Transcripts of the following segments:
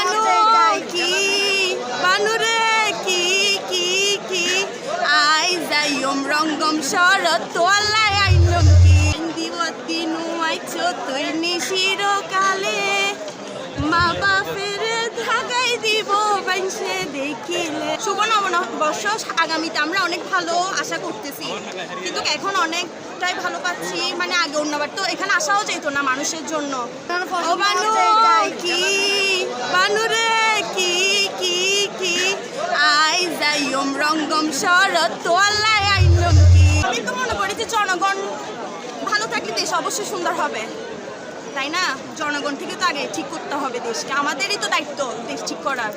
বানু কি বানুরে কি কি কি। আই যাইম রঙ্গম শরৎ তোলায় আইনম কি। দিবতি নুয়াইছো তুই নিশির কালে মা বাপের দিব বাইসে দেখিলে। শুভ নববর্ষ আগামীতে আমরা অনেক ভালো আশা করতেছি। কিন্তু এখন অনেকটাই ভালো পাচ্ছি মানে আগে অন্যবার তো এখানে আসাও যেত না মানুষের জন্য। কি বানুরে কি কি কি আই যাইম রঙ্গম শরৎ তোলাই আইনম কি আমি তো মনে করি যে জনগণ ভালো থাকলে দেশ অবশ্যই সুন্দর হবে। তাই না? জনগণ থেকে তো আগে ঠিক করতে হবে দেশকে আমাদেরই তো দায়িত্ব দেশ ঠিক করার।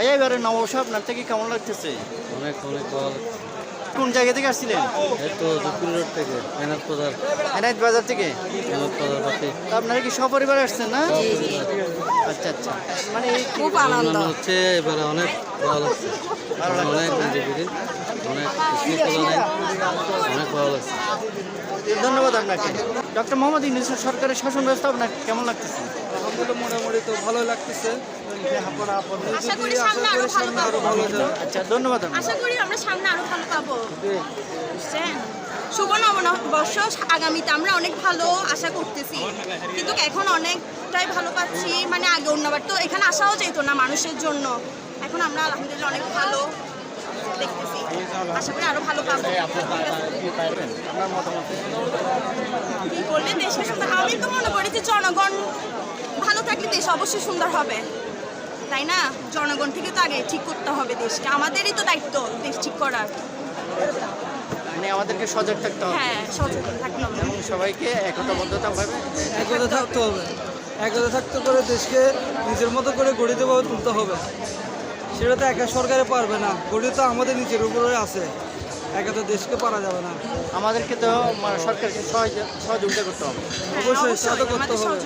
ভাইয়া এবারে নববর্ষ আপনার থেকে কেমন লাগতেছে? অনেক অনেক ভালো। কোন জায়গা থেকে আসছিলেন? এই তো দক্ষিণ রোড থেকে মেনাত বাজার। এনায়ত বাজার থেকে? মেনাত বাজার পাশে তা আপনারা কি সপরিবার আসছেন না? আচ্ছা আচ্ছা। মানে কি- খুব আনন্দ। হচ্ছে এবারে অনেক ভালো লাগছে। ভালো লাগছে। অনেক অনেক অনেক ভালো লাগছে। ধন্যবাদ আপনাকে। ডক্টর মোহাম্মদ ইউনুস সরকারের শাসন ব্যবস্থা আপনার কেমন লাগতেছে? মোটামুটি তো ভালো লাগতেছে। আশা করি সামনে আরও ভালো পাবো। আচ্ছা ধন্যবাদ আশা করি আমরা সামনে আরও ভালো পাবো। বুঝছেন? শুভ নববর্ষ। আগামীতে আমরা অনেক ভালো আশা করতেছি। কিন্তু এখন অনেকটাই ভালো পাচ্ছি। মানে আগে অন্যবার তো এখানে আসাও যেত না মানুষের জন্য। এখন আমরা আলহামদুলিল্লাহ অনেক ভালো দেখতেছি। আশা করি আরও ভালো পাবো। আপনার মতামত কি করলে দেশকে সুন্দর আমি তো মনে করি যে জনগণ ভালো থাকলে দেশ অবশ্যই সুন্দর হবে। তাই না? জনগণ থেকে তো আগে ঠিক করতে হবে দেশকে। আমাদেরই তো দায়িত্ব দেশ ঠিক করার। মানে আমাদেরকে সজাগ থাকতে হবে। হ্যাঁ সচেতন থাকতে হবে। এবং সবাইকে একতাবদ্ধতা ভাবে একতা থাকতে হবে। একতা থাকতে করে দেশকে নিজের মতো করে গড়িতভাবে তুলতে হবে। সেটা তো একা সরকারে পারবে না। গড়িত আমাদের নিজের উপরে আছে। একা তো দেশকে পারা যাবে না। আমাদেরকে তো মানে সরকারকে সহযোগিতা করতে হবে। হ্যাঁ, অবশ্যই, অবশ্যই করতে হবে।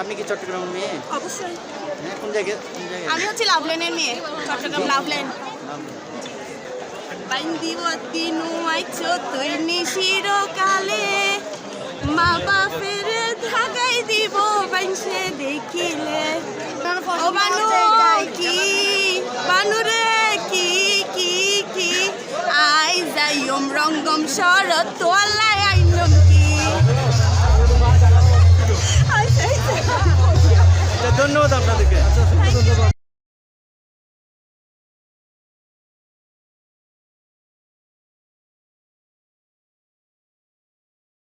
আপনি কি চট্টগ্রামের মেয়ে? অবশ্যই। হ্যাঁ কোন জায়গায় কোন জায়গায়? আমি হচ্ছে লাভলেনের মেয়ে চট্টগ্রাম লাভলেন নুয়াইছো তুই নিশির কালে মা বাপের ঢাকাই দিব বাইসে দেখিলে। ও বানু কি? বানুরে কি কি কি? আই যাইম রঙ্গম শরৎ তোলাই ধন্যবাদ আপনাদেরকে। আচ্ছা ধন্যবাদ